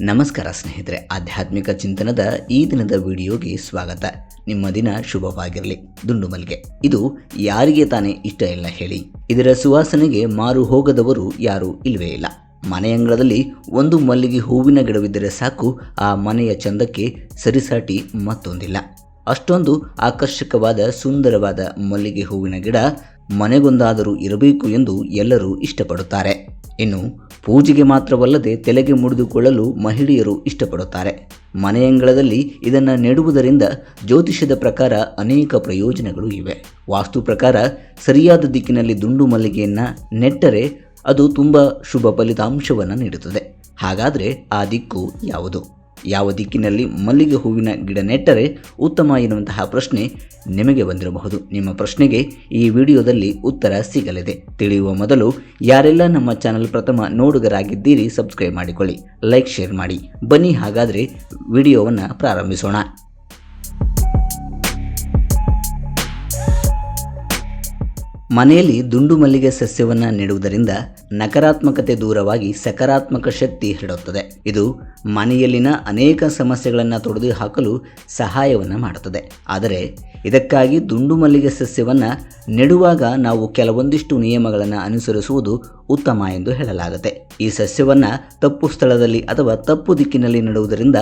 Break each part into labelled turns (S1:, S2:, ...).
S1: ನಮಸ್ಕಾರ ಸ್ನೇಹಿತರೆ, ಆಧ್ಯಾತ್ಮಿಕ ಚಿಂತನದ ಈ ದಿನದ ವಿಡಿಯೋಗೆ ಸ್ವಾಗತ. ನಿಮ್ಮ ದಿನ ಶುಭವಾಗಿರಲಿ. ದುಂಡು ಮಲ್ಲಿಗೆ. ಇದು ಯಾರಿಗೆ ತಾನೇ ಇಷ್ಟ ಇಲ್ಲ ಹೇಳಿ. ಇದರ ಸುವಾಸನೆಗೆ ಮಾರು ಹೋಗದವರು ಯಾರೂ ಇಲ್ವೇ ಇಲ್ಲ. ಮನೆಯಂಗಳದಲ್ಲಿ ಒಂದು ಮಲ್ಲಿಗೆ ಹೂವಿನ ಗಿಡವಿದ್ದರೆ ಸಾಕು, ಆ ಮನೆಯ ಚಂದಕ್ಕೆ ಸರಿಸಾಟಿ ಮತ್ತೊಂದಿಲ್ಲ. ಅಷ್ಟೊಂದು ಆಕರ್ಷಕವಾದ, ಸುಂದರವಾದ ಮಲ್ಲಿಗೆ ಹೂವಿನ ಗಿಡ ಮನೆಗೊಂದಾದರೂ ಇರಬೇಕು ಎಂದು ಎಲ್ಲರೂ ಇಷ್ಟಪಡುತ್ತಾರೆ. ಇನ್ನು ಪೂಜೆಗೆ ಮಾತ್ರವಲ್ಲದೆ ತಲೆಗೆ ಮುಡಿದುಕೊಳ್ಳಲು ಮಹಿಳೆಯರು ಇಷ್ಟಪಡುತ್ತಾರೆ. ಮನೆಯಂಗಳದಲ್ಲಿ ಇದನ್ನು ನೆಡುವುದರಿಂದ ಜ್ಯೋತಿಷ್ಯದ ಪ್ರಕಾರ ಅನೇಕ ಪ್ರಯೋಜನಗಳು ಇವೆ. ವಾಸ್ತು ಪ್ರಕಾರ ಸರಿಯಾದ ದಿಕ್ಕಿನಲ್ಲಿ ದುಂಡು ಮಲ್ಲಿಗೆಯನ್ನು ನೆಟ್ಟರೆ ಅದು ತುಂಬ ಶುಭ ಫಲಿತಾಂಶವನ್ನು ನೀಡುತ್ತದೆ. ಹಾಗಾದರೆ ಆ ದಿಕ್ಕು ಯಾವುದು? ಯಾವ ದಿಕ್ಕಿನಲ್ಲಿ ಮಲ್ಲಿಗೆ ಹೂವಿನ ಗಿಡ ನೆಟ್ಟರೆ ಉತ್ತಮ ಎನ್ನುವಂತಹ ಪ್ರಶ್ನೆ ನಿಮಗೆ ಬಂದಿರಬಹುದು. ನಿಮ್ಮ ಪ್ರಶ್ನೆಗೆ ಈ ವಿಡಿಯೋದಲ್ಲಿ ಉತ್ತರ ಸಿಗಲಿದೆ. ತಿಳಿಯುವ ಮೊದಲು ಯಾರೆಲ್ಲ ನಮ್ಮ ಚಾನಲ್ ಪ್ರಥಮ ನೋಡುಗರಾಗಿದ್ದೀರಿ, ಸಬ್ಸ್ಕ್ರೈಬ್ ಮಾಡಿಕೊಳ್ಳಿ, ಲೈಕ್, ಶೇರ್ ಮಾಡಿ. ಬನ್ನಿ ಹಾಗಾದರೆ ವಿಡಿಯೋವನ್ನು ಪ್ರಾರಂಭಿಸೋಣ. ಮನೆಯಲ್ಲಿ ದುಂಡು ಮಲ್ಲಿಗೆ ಸಸ್ಯವನ್ನು ನೆಡುವುದರಿಂದ ನಕಾರಾತ್ಮಕತೆ ದೂರವಾಗಿ ಸಕಾರಾತ್ಮಕ ಶಕ್ತಿ ಹರಡುತ್ತದೆ. ಇದು ಮನೆಯಲ್ಲಿನ ಅನೇಕ ಸಮಸ್ಯೆಗಳನ್ನು ತೊಡೆದು ಹಾಕಲು ಸಹಾಯವನ್ನು ಮಾಡುತ್ತದೆ. ಆದರೆ ಇದಕ್ಕಾಗಿ ದುಂಡು ಮಲ್ಲಿಗೆ ಸಸ್ಯವನ್ನು ನೆಡುವಾಗ ನಾವು ಕೆಲವೊಂದಿಷ್ಟು ನಿಯಮಗಳನ್ನು ಅನುಸರಿಸುವುದು ಉತ್ತಮ ಎಂದು ಹೇಳಲಾಗುತ್ತೆ. ಈ ಸಸ್ಯವನ್ನು ತಪ್ಪು ಸ್ಥಳದಲ್ಲಿ ಅಥವಾ ತಪ್ಪು ದಿಕ್ಕಿನಲ್ಲಿ ನೆಡುವುದರಿಂದ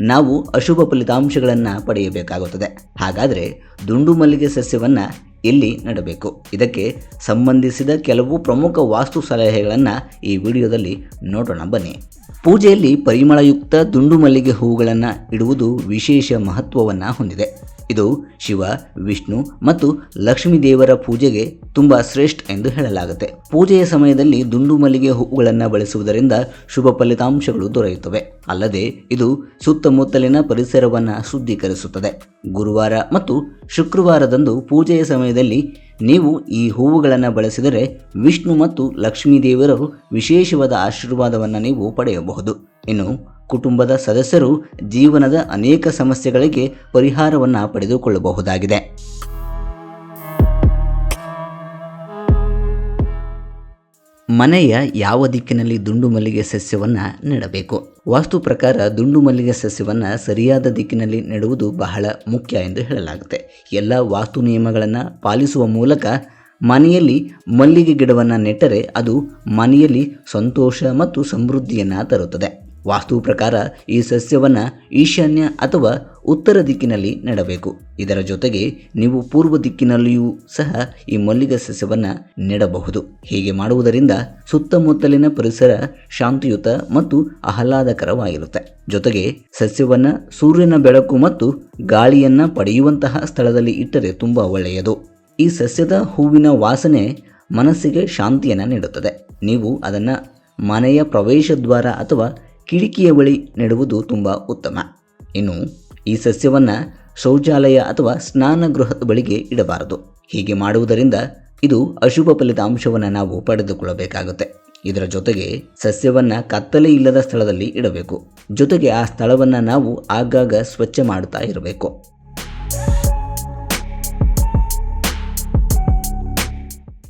S1: ನಾವು ಅಶುಭ ಫಲಿತಾಂಶಗಳನ್ನು ಪಡೆಯಬೇಕಾಗುತ್ತದೆ. ಹಾಗಾದರೆ ದುಂಡು ಮಲ್ಲಿಗೆ ಸಸ್ಯವನ್ನು ಎಲ್ಲಿ ನೆಡಬೇಕು? ಇದಕ್ಕೆ ಸಂಬಂಧಿಸಿದ ಕೆಲವು ಪ್ರಮುಖ ವಾಸ್ತು ಸಲಹೆಗಳನ್ನು ಈ ವಿಡಿಯೋದಲ್ಲಿ ನೋಡೋಣ ಬನ್ನಿ. ಪೂಜೆಯಲ್ಲಿ ಪರಿಮಳಯುಕ್ತ ದುಂಡು ಮಲ್ಲಿಗೆ ಹೂಗಳನ್ನು ಇಡುವುದು ವಿಶೇಷ ಮಹತ್ವವನ್ನು ಹೊಂದಿದೆ. ಇದು ಶಿವ, ವಿಷ್ಣು ಮತ್ತು ಲಕ್ಷ್ಮೀ ದೇವರ ಪೂಜೆಗೆ ತುಂಬಾ ಶ್ರೇಷ್ಠ ಎಂದು ಹೇಳಲಾಗುತ್ತೆ. ಪೂಜೆಯ ಸಮಯದಲ್ಲಿ ದುಂಡು ಮಲ್ಲಿಗೆ ಹೂವುಗಳನ್ನು ಬಳಸುವುದರಿಂದ ಶುಭ ಫಲಿತಾಂಶಗಳು ದೊರೆಯುತ್ತವೆ. ಅಲ್ಲದೆ ಇದು ಸುತ್ತಮುತ್ತಲಿನ ಪರಿಸರವನ್ನು ಶುದ್ಧೀಕರಿಸುತ್ತದೆ. ಗುರುವಾರ ಮತ್ತು ಶುಕ್ರವಾರದಂದು ಪೂಜೆಯ ಸಮಯದಲ್ಲಿ ನೀವು ಈ ಹೂವುಗಳನ್ನು ಬಳಸಿದರೆ ವಿಷ್ಣು ಮತ್ತು ಲಕ್ಷ್ಮೀ ದೇವರು ವಿಶೇಷವಾದ ಆಶೀರ್ವಾದವನ್ನು ನೀವು ಪಡೆಯಬಹುದು. ಇನ್ನು ಕುಟುಂಬದ ಸದಸ್ಯರು ಜೀವನದ ಅನೇಕ ಸಮಸ್ಯೆಗಳಿಗೆ ಪರಿಹಾರವನ್ನು ಪಡೆದುಕೊಳ್ಳಬಹುದಾಗಿದೆ. ಮನೆಯ ಯಾವ ದಿಕ್ಕಿನಲ್ಲಿ ದುಂಡು ಮಲ್ಲಿಗೆ ಸಸ್ಯವನ್ನು ನೆಡಬೇಕು? ವಾಸ್ತು ಪ್ರಕಾರ ದುಂಡು ಮಲ್ಲಿಗೆ ಸಸ್ಯವನ್ನು ಸರಿಯಾದ ದಿಕ್ಕಿನಲ್ಲಿ ನೆಡುವುದು ಬಹಳ ಮುಖ್ಯ ಎಂದು ಹೇಳಲಾಗುತ್ತೆ. ಎಲ್ಲ ವಾಸ್ತು ನಿಯಮಗಳನ್ನು ಪಾಲಿಸುವ ಮೂಲಕ ಮನೆಯಲ್ಲಿ ಮಲ್ಲಿಗೆ ಗಿಡವನ್ನು ನೆಟ್ಟರೆ ಅದು ಮನೆಯಲ್ಲಿ ಸಂತೋಷ ಮತ್ತು ಸಮೃದ್ಧಿಯನ್ನು ತರುತ್ತದೆ. ವಾಸ್ತು ಪ್ರಕಾರ ಈ ಸಸ್ಯವನ್ನು ಈಶಾನ್ಯ ಅಥವಾ ಉತ್ತರ ದಿಕ್ಕಿನಲ್ಲಿ ನೆಡಬೇಕು. ಇದರ ಜೊತೆಗೆ ನೀವು ಪೂರ್ವ ದಿಕ್ಕಿನಲ್ಲಿಯೂ ಸಹ ಈ ಮಲ್ಲಿಗೆ ಸಸ್ಯವನ್ನು ನೆಡಬಹುದು. ಹೀಗೆ ಮಾಡುವುದರಿಂದ ಸುತ್ತಮುತ್ತಲಿನ ಪರಿಸರ ಶಾಂತಿಯುತ ಮತ್ತು ಆಹ್ಲಾದಕರವಾಗಿರುತ್ತೆ. ಜೊತೆಗೆ ಸಸ್ಯವನ್ನು ಸೂರ್ಯನ ಬೆಳಕು ಮತ್ತು ಗಾಳಿಯನ್ನು ಪಡೆಯುವಂತಹ ಸ್ಥಳದಲ್ಲಿ ಇಟ್ಟರೆ ತುಂಬ ಒಳ್ಳೆಯದು. ಈ ಸಸ್ಯದ ಹೂವಿನ ವಾಸನೆ ಮನಸ್ಸಿಗೆ ಶಾಂತಿಯನ್ನು ನೀಡುತ್ತದೆ. ನೀವು ಅದನ್ನು ಮನೆಯ ಪ್ರವೇಶ ದ್ವಾರ ಅಥವಾ ಕಿಟಕಿಯ ಬಳಿ ನೆಡುವುದು ತುಂಬ ಉತ್ತಮ. ಇನ್ನು ಈ ಸಸ್ಯವನ್ನು ಶೌಚಾಲಯ ಅಥವಾ ಸ್ನಾನಗೃಹದ ಬಳಿಗೆ ಇಡಬಾರದು. ಹೀಗೆ ಮಾಡುವುದರಿಂದ ಇದು ಅಶುಭ ಫಲಿತಾಂಶವನ್ನು ನಾವು ಪಡೆದುಕೊಳ್ಳಬೇಕಾಗುತ್ತೆ. ಇದರ ಜೊತೆಗೆ ಸಸ್ಯವನ್ನು ಕತ್ತಲೆ ಇಲ್ಲದ ಸ್ಥಳದಲ್ಲಿ ಇಡಬೇಕು. ಜೊತೆಗೆ ಆ ಸ್ಥಳವನ್ನು ನಾವು ಆಗಾಗ ಸ್ವಚ್ಛ ಮಾಡುತ್ತಾ ಇರಬೇಕು.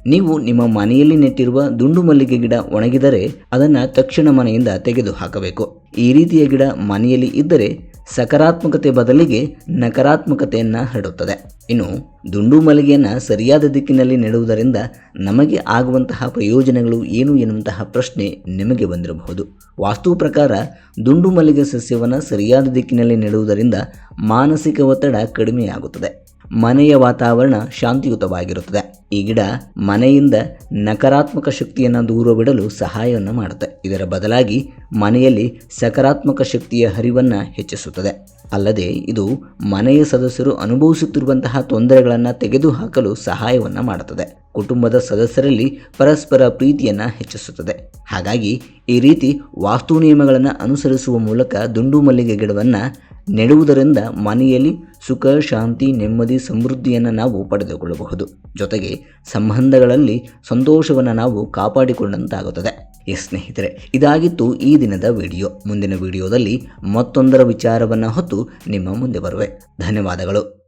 S1: ನೀವು ನಿಮ್ಮ ಮನೆಯಲ್ಲಿ ನೆಟ್ಟಿರುವ ದುಂಡು ಮಲ್ಲಿಗೆ ಗಿಡ ಒಣಗಿದರೆ ಅದನ್ನು ತಕ್ಷಣ ಮನೆಯಿಂದ ತೆಗೆದು ಹಾಕಬೇಕು. ಈ ರೀತಿಯ ಗಿಡ ಮನೆಯಲ್ಲಿ ಇದ್ದರೆ ಸಕಾರಾತ್ಮಕತೆ ಬದಲಿಗೆ ನಕಾರಾತ್ಮಕತೆಯನ್ನು ಹರಡುತ್ತದೆ. ಇನ್ನು ದುಂಡು ಮಲ್ಲಿಗೆಯನ್ನು ಸರಿಯಾದ ದಿಕ್ಕಿನಲ್ಲಿ ನೆಡುವುದರಿಂದ ನಮಗೆ ಆಗುವಂತಹ ಪ್ರಯೋಜನಗಳು ಏನು ಎನ್ನುವಂತಹ ಪ್ರಶ್ನೆ ನಿಮಗೆ ಬಂದಿರಬಹುದು. ವಾಸ್ತು ಪ್ರಕಾರ ದುಂಡು ಮಲ್ಲಿಗೆ ಸಸ್ಯವನ್ನು ಸರಿಯಾದ ದಿಕ್ಕಿನಲ್ಲಿ ನೆಡುವುದರಿಂದ ಮಾನಸಿಕ ಒತ್ತಡ ಕಡಿಮೆಯಾಗುತ್ತದೆ. ಮನೆಯ ವಾತಾವರಣ ಶಾಂತಿಯುತವಾಗಿರುತ್ತದೆ. ಈ ಗಿಡ ಮನೆಯಿಂದ ನಕಾರಾತ್ಮಕ ಶಕ್ತಿಯನ್ನು ದೂರವಿಡಲು ಸಹಾಯವನ್ನು ಮಾಡುತ್ತೆ. ಇದರ ಬದಲಾಗಿ ಮನೆಯಲ್ಲಿ ಸಕಾರಾತ್ಮಕ ಶಕ್ತಿಯ ಹರಿವನ್ನು ಹೆಚ್ಚಿಸುತ್ತದೆ. ಅಲ್ಲದೆ ಇದು ಮನೆಯ ಸದಸ್ಯರು ಅನುಭವಿಸುತ್ತಿರುವಂತಹ ತೊಂದರೆಗಳನ್ನು ತೆಗೆದುಹಾಕಲು ಸಹಾಯವನ್ನು ಮಾಡುತ್ತದೆ. ಕುಟುಂಬದ ಸದಸ್ಯರಲ್ಲಿ ಪರಸ್ಪರ ಪ್ರೀತಿಯನ್ನು ಹೆಚ್ಚಿಸುತ್ತದೆ. ಹಾಗಾಗಿ ಈ ರೀತಿ ವಾಸ್ತು ನಿಯಮಗಳನ್ನು ಅನುಸರಿಸುವ ಮೂಲಕ ದುಂಡು ಮಲ್ಲಿಗೆ ಗಿಡವನ್ನು ನೆಡುವುದರಿಂದ ಮನೆಯಲ್ಲಿ ಸುಖ, ಶಾಂತಿ, ನೆಮ್ಮದಿ, ಸಮೃದ್ಧಿಯನ್ನು ನಾವು ಪಡೆದುಕೊಳ್ಳಬಹುದು. ಜೊತೆಗೆ ಸಂಬಂಧಗಳಲ್ಲಿ ಸಂತೋಷವನ್ನು ನಾವು ಕಾಪಾಡಿಕೊಂಡಂತಾಗುತ್ತದೆ ಎಸ್ ಸ್ನೇಹಿತರೆ, ಇದಾಗಿತ್ತು ಈ ದಿನದ ವಿಡಿಯೋ. ಮುಂದಿನ ವಿಡಿಯೋದಲ್ಲಿ ಮತ್ತೊಂದರ ವಿಚಾರವನ್ನು ಹೊತ್ತು ನಿಮ್ಮ ಮುಂದೆ ಬರುವೆ. ಧನ್ಯವಾದಗಳು.